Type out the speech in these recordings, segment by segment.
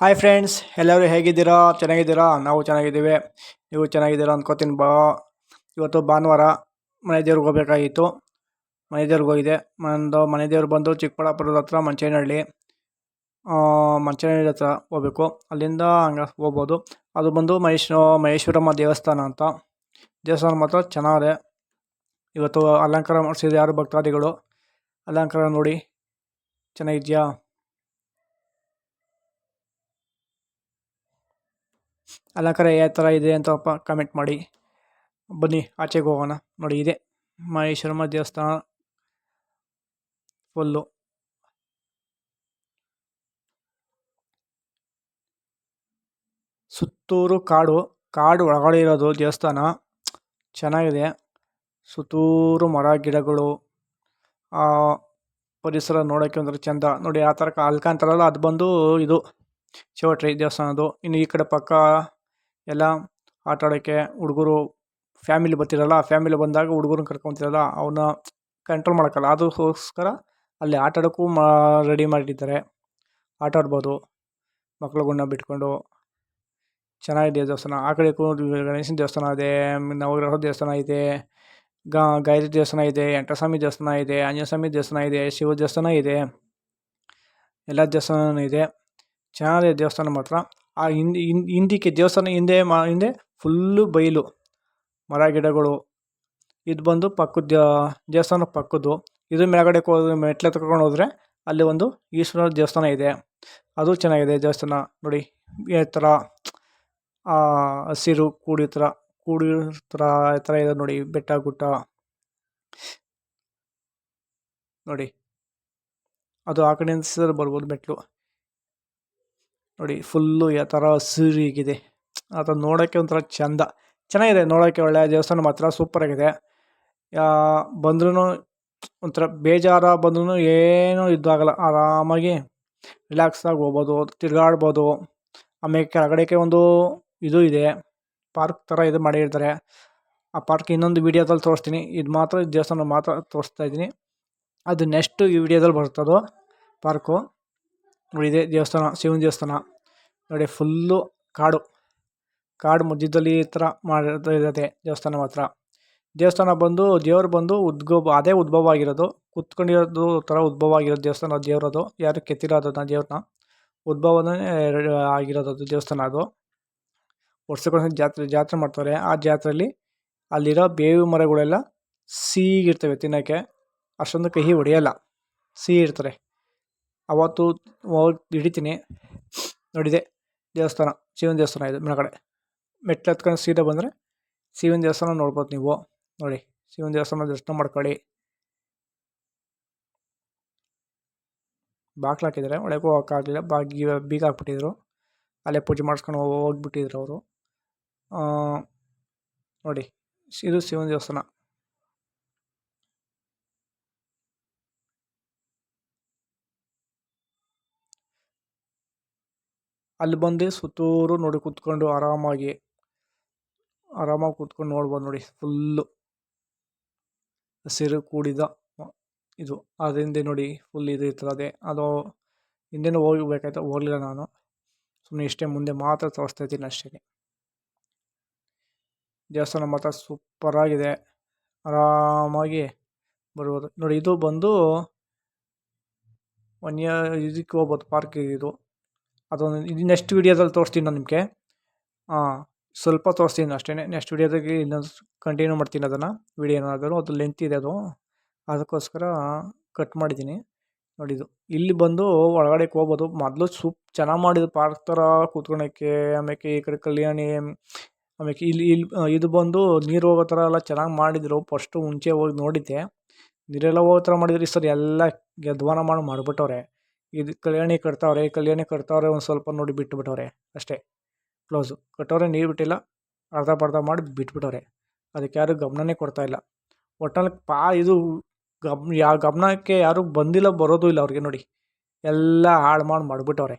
Hi friends ಎಲ್ಲರೂ ಹೇಗಿದ್ದೀರಾ? ಚೆನ್ನಾಗಿದ್ದೀರಾ? ನಾವು ಚೆನ್ನಾಗಿದ್ದೀವಿ. ನೀವು ಚೆನ್ನಾಗಿದ್ದೀರಾ ಅಂದ್ಕೋತೀನಿ ಬಾ. ಇವತ್ತು ಭಾನುವಾರ ಮನೆ ದೇವ್ರಿಗೆ ಹೋಗ್ಬೇಕಾಗಿತ್ತು. ಮನೆ ದೇವ್ರಿಗೆ ಹೋಗಿದೆ. ಒಂದು ಮನೆ ದೇವ್ರು ಬಂದು ಚಿಕ್ಕಬಳ್ಳಾಪುರದ ಹತ್ರ ಮಂಚೇನಹಳ್ಳಿ ಮಂಚೇನಹಳ್ಳಿ ಹತ್ರ ಹೋಗ್ಬೇಕು. ಅಲ್ಲಿಂದ ಹಂಗೆ ಹೋಗ್ಬೋದು. ಅದು ಬಂದು ಮಹೇಶ್, ಮಹೇಶ್ವರಮ್ಮ ದೇವಸ್ಥಾನ ಅಂತ. ದೇವಸ್ಥಾನ ಮಾತ್ರ ಚೆನ್ನಾಗಿದೆ ಇವತ್ತು ಅಲಂಕಾರ ಮಾಡಿಸಿದ ಯಾರು ಭಕ್ತಾದಿಗಳು? ಅಲಂಕಾರ ನೋಡಿ ಚೆನ್ನಾಗಿದೆಯಾ? ಅಲಂಕಾರ ಯಾವ ಥರ ಇದೆ ಅಂತ ಕಮೆಂಟ್ ಮಾಡಿ. ಬನ್ನಿ, ಆಚೆಗೆ ಹೋಗೋಣ. ನೋಡಿ, ಇದೆ. ಮಹೇಶ್ವರಮ್ಮ ದೇವಸ್ಥಾನ. ಫುಲ್ಲು ಸುತ್ತೂರು ಕಾಡು ಕಾಡು ಒಳಗಡೆ ಇರೋದು ದೇವಸ್ಥಾನ. ಚೆನ್ನಾಗಿದೆ. ಸುತ್ತೂರು ಮರ, ಗಿಡಗಳು. ಪರಿಸರ ನೋಡೋಕ್ಕೆ ಒಂಥರ ಚೆಂದ. ನೋಡಿ, ಆ ಥರ ಅಲ್ಕಂತಾರಲ್ಲ ಅದು ಬಂದು ಇದು. ಚೌಟ್ರಿ ದೇವಸ್ಥಾನದ್ದು. ಇನ್ನು ಈ ಕಡೆ ಪಕ್ಕ ಎಲ್ಲ ಆಟ ಆಡೋಕ್ಕೆ ಹುಡುಗರು ಫ್ಯಾಮಿಲಿ ಬರ್ತಿರಲ್ಲ, ಫ್ಯಾಮಿಲಿ ಬಂದಾಗ ಹುಡುಗರನ್ನ ಕರ್ಕೊಂತಿರಲ್ಲ ಅವನ್ನ ಕಂಟ್ರೋಲ್ ಮಾಡೋಕ್ಕಲ್ಲ. ಅದಕ್ಕೋಸ್ಕರ ಅಲ್ಲಿ ಆಟ ಆಡೋಕ್ಕೂ ಮಾ ರೆಡಿ ಮಾಡಿದ್ದಾರೆ. ಆಟ ಆಡ್ಬೋದು. ಮಕ್ಳುಗಳ್ನ ಬಿಟ್ಕೊಂಡು. ಚೆನ್ನಾಗಿದೆ ದೇವಸ್ಥಾನ. ಆ ಕಡೆ ಗಣೇಶನ ದೇವಸ್ಥಾನ ಇದೆ ನವಗ್ರಹ ದೇವಸ್ಥಾನ ಇದೆ ಗಾಯತ್ರಿ ದೇವಸ್ಥಾನ ಇದೆ, ಎಂಟಸ್ವಾಮಿ ದೇವಸ್ಥಾನ ಇದೆ ಆಂಜನೇಯ ಸ್ವಾಮಿ ದೇವಸ್ಥಾನ ಇದೆ, ಶಿವ ದೇವಸ್ಥಾನ ಇದೆ. ಎಲ್ಲ ದೇವಸ್ಥಾನವೂ ಇದೆ. ಚೆನ್ನಾಗಿದೆ ದೇವಸ್ಥಾನ ಮಾತ್ರ. ಆ ಹಿಂದೆ ಹಿಂದಕ್ಕೆ ದೇವಸ್ಥಾನ ಹಿಂದೆ ಮಾ, ಹಿಂದೆ ಫುಲ್ಲು ಬಯಲು, ಮರ ಗಿಡಗಳು. ಇದು ಬಂದು ಪಕ್ಕದ ದೇವಸ್ಥಾನ ಪಕ್ಕದ್ದು. ಇದು ಮೇಲ್ಗಡೆ ಮೆಟ್ಲೆ ಮೆಟ್ಲು ಹತ್ಕೊಂಡು ಹೋದ್ರೆ ಅಲ್ಲಿ ಒಂದು ಈಶ್ವರ ದೇವಸ್ಥಾನ ಇದೆ. ಅದು ಚೆನ್ನಾಗಿದೆ ದೇವಸ್ಥಾನ. ನೋಡಿ, ಈ ಥರ ಹಸಿರು ಕೂಡಿ ಥರ ಕೂಡಿ ಥರ ಈ ಥರ ಇದೆ ನೋಡಿ, ಬೆಟ್ಟ ಗುಟ್ಟ ನೋಡಿ, ಅದು ಆ ಕಡೆಯಿಂದ ಬರ್ಬೋದು ಮೆಟ್ಲು. ನೋಡಿ, ಫುಲ್ಲು ಯಾವ ಥರ ಹಸಿರಿಗಿದೆ ಅದು ನೋಡೋಕ್ಕೆ ಒಂಥರ ಚೆಂದ. ಚೆನ್ನಾಗಿದೆ, ನೋಡೋಕ್ಕೆ ಒಳ್ಳೆಯ ದೇವಸ್ಥಾನ ಮಾತ್ರ ಸೂಪರಾಗಿದೆ ಬಂದ್ರೂ ಒಂಥರ ಬೇಜಾರ ಬಂದ್ರೂ ಏನೂ ಇದಾಗಲ್ಲ. ಆರಾಮಾಗಿ ರಿಲ್ಯಾಕ್ಸಾಗಿ ಹೋಗ್ಬೋದು, ತಿರುಗಾಡ್ಬೋದು. ಆಮೇಲೆ ಕೆಳಗಡೆಗೆ ಒಂದು ಇದು ಇದೆ ಪಾರ್ಕ್ ಥರ ಇದು ಮಾಡಿರ್ತಾರೆ. ಆ ಪಾರ್ಕ್ ಇನ್ನೊಂದು ವೀಡಿಯೋದಲ್ಲಿ ತೋರಿಸ್ತೀನಿ. ಇದು ಮಾತ್ರ, ದೇವಸ್ಥಾನ ಮಾತ್ರ ತೋರಿಸ್ತಾ ಇದ್ದೀನಿ. ಅದು ನೆಕ್ಸ್ಟ್ ಈ ವಿಡಿಯೋದಲ್ಲಿ ಬರ್ತದೋ ಪಾರ್ಕು ಇದೆ ದೇವಸ್ಥಾನ, ಶಿವನ ದೇವಸ್ಥಾನ. ನೋಡಿ, ಫುಲ್ಲು ಕಾಡು. ಕಾಡು ಮಧ್ಯದಲ್ಲಿ ಈ ಥರ ಮಾಡಿರುತ್ತೆ ದೇವಸ್ಥಾನ ಮಾತ್ರ. ದೇವಸ್ಥಾನ ಬಂದು, ದೇವ್ರು ಬಂದು ಉದ್ಗೋ ಅದೇ ಉದ್ಭವ ಆಗಿರೋದು. ಕುತ್ಕೊಂಡಿರೋದು ಥರ ಉದ್ಭವ ಆಗಿರೋದು ದೇವಸ್ಥಾನ ದೇವ್ರದು ಯಾರು ಕೆತ್ತಿರೋದನ್ನ ದೇವ್ರನ್ನ. ಉದ್ಭವನೇ ಆಗಿರೋದು ದೇವಸ್ಥಾನ ಅದು. ವರ್ಷಕ್ಕೊಂದು ಜಾತ್ರೆ ಜಾತ್ರೆ ಮಾಡ್ತಾರೆ. ಆ ಜಾತ್ರೆಯಲ್ಲಿ ಅಲ್ಲಿರೋ ಬೇವು ಮರಗಳೆಲ್ಲ ಸಿಹಿಗಿರ್ತವೆ ತಿನ್ನೋಕ್ಕೆ. ಅಷ್ಟೊಂದು ಕಹಿ ಹೊಡೆಯಲ್ಲ. ಸಿಹಿ ಇರ್ತಾರೆ ಅವತ್ತು ಹೋಗಿ ಹಿಡಿತೀನಿ. ನೋಡಿದೆ, ದೇವಸ್ಥಾನ, ಶಿವನ ದೇವಸ್ಥಾನ ಇದು ಮೇಲ್ಗಡೆ. ಮೆಟ್ಲು ಹತ್ಕೊಂಡು ಸೀದಾ ಬಂದರೆ ಶಿವನ ದೇವಸ್ಥಾನ ನೋಡ್ಬೋದು ನೀವು. ನೋಡಿ, ಶಿವನ ದೇವಸ್ಥಾನ ದರ್ಶನ ಮಾಡ್ಕೊಳ್ಳಿ. ಬಾಗ್ಲು ಹಾಕಿದ್ದಾರೆ, ಒಳಗೆ ಹೋಗೋಕ್ಕಾಗಲಿಲ್ಲ ಬಾಗಿ, ಬೀಗ ಹಾಕ್ಬಿಟ್ಟಿದ್ರು. ಅಲ್ಲೇ ಪೂಜೆ ಮಾಡಿಸ್ಕೊಂಡು ಹೋಗ್ಬಿಟ್ಟಿದ್ರು ಅವರು. ನೋಡಿ, ಇದು ಶಿವನ ದೇವಸ್ಥಾನ. ಅಲ್ಲಿ ಬಂದು ಸುತ್ತೂರು ನೋಡಿ ಕೂತ್ಕೊಂಡು ಆರಾಮಾಗಿ ಆರಾಮಾಗಿ ಕೂತ್ಕೊಂಡು ನೋಡ್ಬೋದು ನೋಡಿ ಫುಲ್ಲು ಹಸಿರು ಕೂಡಿದ ಇದು. ಅದರಿಂದ ನೋಡಿ ಫುಲ್ ಇದು ಇರ್ತದೆ ಅದು. ಹಿಂದೆನೂ ಹೋಗಬೇಕಾಯ್ತು, ಹೋಗಲಿಲ್ಲ ನಾನು. ಸುಮ್ಮನೆ ಇಷ್ಟೇ ಮುಂದೆ ಮಾತ್ರ ತೋರಿಸ್ತಾ ಇದ್ದೀನಿ ಅಷ್ಟೇ ದೇವಸ್ಥಾನ ಮಾತ್ರ ಸೂಪರಾಗಿದೆ ಆರಾಮಾಗಿ ಬರ್ಬೋದು. ನೋಡಿ ಇದು ಬಂದು ಒನ್ ಇಯರ್ ಇದಕ್ಕೆ ಹೋಗ್ಬೋದು ಪಾರ್ಕಿಗೆ ಇದು. ಅದೊಂದು ಇದು ನೆಕ್ಸ್ಟ್ ವೀಡಿಯೋದಲ್ಲಿ ತೋರಿಸ್ತೀನಿ ನಾನು ನಿಮಗೆ. ಹಾಂ ಸ್ವಲ್ಪ ತೋರಿಸ್ತೀನಿ ಅಷ್ಟೇ. ನೆಕ್ಸ್ಟ್ ವೀಡಿಯೋದಾಗೆ ಇನ್ನೊಂದು ಕಂಟಿನ್ಯೂ ಮಾಡ್ತೀನಿ ಅದನ್ನು ವೀಡಿಯೋ ಏನಾದರೂ. ಅದು ಲೆಂತ್ ಇದೆ ಅದು. ಅದಕ್ಕೋಸ್ಕರ ಕಟ್ ಮಾಡಿದ್ದೀನಿ. ನೋಡಿದ್ದು ಇಲ್ಲಿ ಬಂದು ಒಳಗಡೆ ಹೋಗ್ಬೋದು. ಮೊದಲು ಸೂಪ್ ಚೆನ್ನಾಗಿ ಮಾಡಿದ್ದು ಪಾರ್ಕ್ ಥರ ಕೂತ್ಕೊಳಕ್ಕೆ ಆಮೇಲೆ ಈ ಕಡೆ ಕಲ್ಯಾಣಿ ಆಮೇಲೆ ಇಲ್ಲಿ ಇಲ್ಲಿ ಇದು ಬಂದು ನೀರು ಹೋಗೋ ಥರ ಎಲ್ಲ ಚೆನ್ನಾಗಿ ಮಾಡಿದರು. ಫಸ್ಟು ಮುಂಚೆ ಹೋಗಿ ನೋಡಿದ್ದೆ. ನೀರೆಲ್ಲ ಹೋಗೋ ಥರ ಮಾಡಿದ್ರು. ಈ ಸರಿ ಎಲ್ಲ ಗೆದ್ವಾನ ಮಾಡಿ ಮಾಡಿಬಿಟ್ಟವ್ರೆ ಇದು ಕಲ್ಯಾಣಿ ಕಟ್ತಾವ್ರೆ ಕಲ್ಯಾಣಿ ಕಟ್ತಾವ್ರೆ ಒಂದು ಸ್ವಲ್ಪ ನೋಡಿ ಬಿಟ್ಟುಬಿಟ್ಟವ್ರೆ ಅಷ್ಟೇ. ಕ್ಲೋಸು ಕಟ್ಟೋರೆ ನೀರು ಬಿಟ್ಟಿಲ್ಲ, ಅರ್ಧ ಪರ್ಧ ಮಾಡಿ ಬಿಟ್ಬಿಟ್ಟವ್ರೆ. ಅದಕ್ಕೆ ಯಾರೂ ಗಮನನೇ ಕೊಡ್ತಾಯಿಲ್ಲ ಒಟ್ನಲ್ಲಿ ಪಾ ಇದು ಗಮ್ ಯಾವ ಗಮನಕ್ಕೆ ಯಾರೂ ಬಂದಿಲ್ಲ, ಬರೋದು ಇಲ್ಲ ಅವ್ರಿಗೆ ನೋಡಿ. ಎಲ್ಲ ಹಾಳು ಮಾಡಿ ಮಾಡಿಬಿಟ್ಟವ್ರೆ.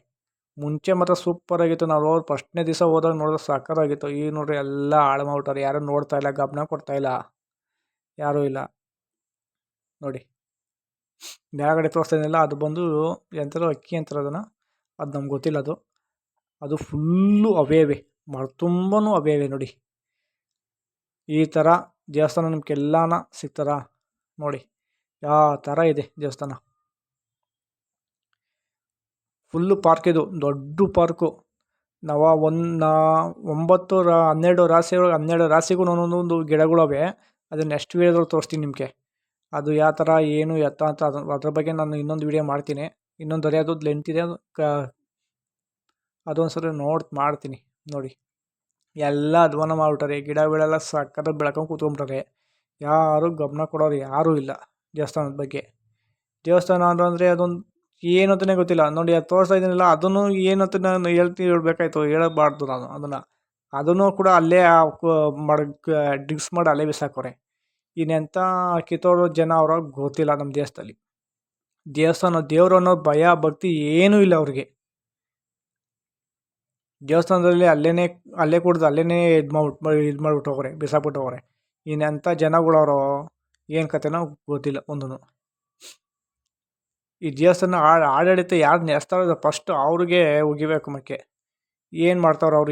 ಮುಂಚೆ ಮಾತ್ರ ಸೂಪರಾಗಿತ್ತು ನಾವು ಹೋದ ಫಸ್ಟ್ನೇ ದಿವಸ ಹೋದಾಗ ನೋಡಿದ್ರೆ ಸಕ್ಕತ್ತಾಗಿತ್ತು ಈಗ ನೋಡ್ರಿ ಎಲ್ಲ ಹಾಳು ಮಾಡಿಬಿಟ್ಟವ್ರೆ. ಯಾರೂ ನೋಡ್ತಾಯಿಲ್ಲ ಗಮನ ಕೊಡ್ತಾಯಿಲ್ಲ ಯಾರೂ ಇಲ್ಲ. ನೋಡಿ. ಮೇಲ್ಗಡೆ ತೋರಿಸ್ತಾ ಅದು ಬಂದು ಎಂಥದೋ ಅಕ್ಕಿ ಅಂತಾರೆ ಅದನ್ನು ಅದು ನಮ್ಗೆ ಗೊತ್ತಿಲ್ಲ ಅದು. ಅದು ಫುಲ್ಲು ಅವೇವೆ ಮರ, ತುಂಬನೂ ಅವೇವೆ ನೋಡಿ. ಈ ಥರ ದೇವಸ್ಥಾನ ನಿಮ್ಗೆಲ್ಲಾನ ಸಿಗ್ತಾರಾ ನೋಡಿ, ಯಾವ ಥರ ಇದೆ ದೇವಸ್ಥಾನ. ಫುಲ್ಲು ಪಾರ್ಕ್ ಇದು, ದೊಡ್ಡ ಪಾರ್ಕು. ನಾವು ಒಂದು ಒಂಬತ್ತು ರಾ ಹನ್ನೆರಡು ರಾಶಿ ಹನ್ನೆರಡು ರಾಶಿಗೂ ಒಂದೊಂದು ಗಿಡಗಳವೆ ಅದನ್ನು ನೆಕ್ಸ್ಟ್ ವೀಡಿಯೋದಲ್ಲಿ ತೋರಿಸ್ತೀನಿ ನಿಮಗೆ. ಅದು ಯಾವ ಥರ, ಏನು, ಎತ್ತ ಅಂತ ಅದು, ಅದ್ರ ಬಗ್ಗೆ ನಾನು ಇನ್ನೊಂದು ವೀಡಿಯೋ ಮಾಡ್ತೀನಿ. ಇನ್ನೊಂದು ಅದೇ ಅದು ಲೆಂತ್ ಇದೆ, ಅದು ಕ, ಅದೊಂದು ಸರಿ ನೋಡಿ, ಮಾಡ್ತೀನಿ, ನೋಡಿ. ಎಲ್ಲ ಅಧ್ವಾನ ಮಾಡ್ಬಿಟ್ಟಾರೆ, ಗಿಡಗಳೆಲ್ಲ ಸಕ್ಕತ್ತಾಗಿ ಬೆಳ್ಕೊಂಡು ಕೂತ್ಕೊಂಬಿಟ್ಟಾರೆ. ಯಾರು ಗಮನ ಕೊಡೋರು ಯಾರೂ ಇಲ್ಲ ದೇವಸ್ಥಾನದ ಬಗ್ಗೆ. ದೇವಸ್ಥಾನ ಅಂತಂದರೆ ಅದೊಂದು ಏನು ಅಂತಲೇ ಗೊತ್ತಿಲ್ಲ. ನೋಡಿ, ಅದು ತೋರಿಸ್ತಾ ಇದ್ದೀನಲ್ಲ, ಅದನ್ನು ಏನು ಅಂತ ನಾನು ಹೇಳ್ತೀನಿ ಹೇಳ್ಬೇಕಾಯ್ತು, ಹೇಳಬಾರ್ದು ನಾನು ಅದನ್ನು. ಅದನ್ನು ಕೂಡ ಅಲ್ಲೇ ಮಾಡಿ ಡಿಗ್ಸ್ ಮಾಡಿ ಅಲ್ಲೇ ಬಿಸಾಕವ್ರೆ ಇನ್ನೆಂಥ ಕಿತ್ತೋರು ಜನ ಅವ್ರಿಗೆ ಗೊತ್ತಿಲ್ಲ ನಮ್ಮ ದೇಶದಲ್ಲಿ. ದೇವಸ್ಥಾನ ದೇವ್ರು ಅನ್ನೋ ಭಯ, ಭಕ್ತಿ ಏನೂ ಇಲ್ಲ ಅವ್ರಿಗೆ. ದೇವಸ್ಥಾನದಲ್ಲಿ ಅಲ್ಲೇ ಅಲ್ಲೇ ಕುಡ್ದು ಅಲ್ಲೇ ಇದು ಮಾಡ್ಬಿಟ್ಟು ಇದು ಮಾಡ್ಬಿಟ್ಟು ಹೋಗೋರೆ ಬಿಸಾಕ್ಬಿಟ್ಟು ಹೋಗೋರೆ. ಇನ್ನೆಂಥ ಜನಗಳವರು, ಏನು ಕತೆನೋ ಗೊತ್ತಿಲ್ಲ ಒಂದೂ ಈ ದೇವಸ್ಥಾನ ಆಡಳಿತ ಯಾರು ನಡೆಸ್ತಾರೋ ಫಸ್ಟು ಅವ್ರಿಗೆ ಉಗಿಬೇಕು ಮಕ್ಕೆ ಏನು ಮಾಡ್ತಾವ್ರೆ ಅವ್ರು?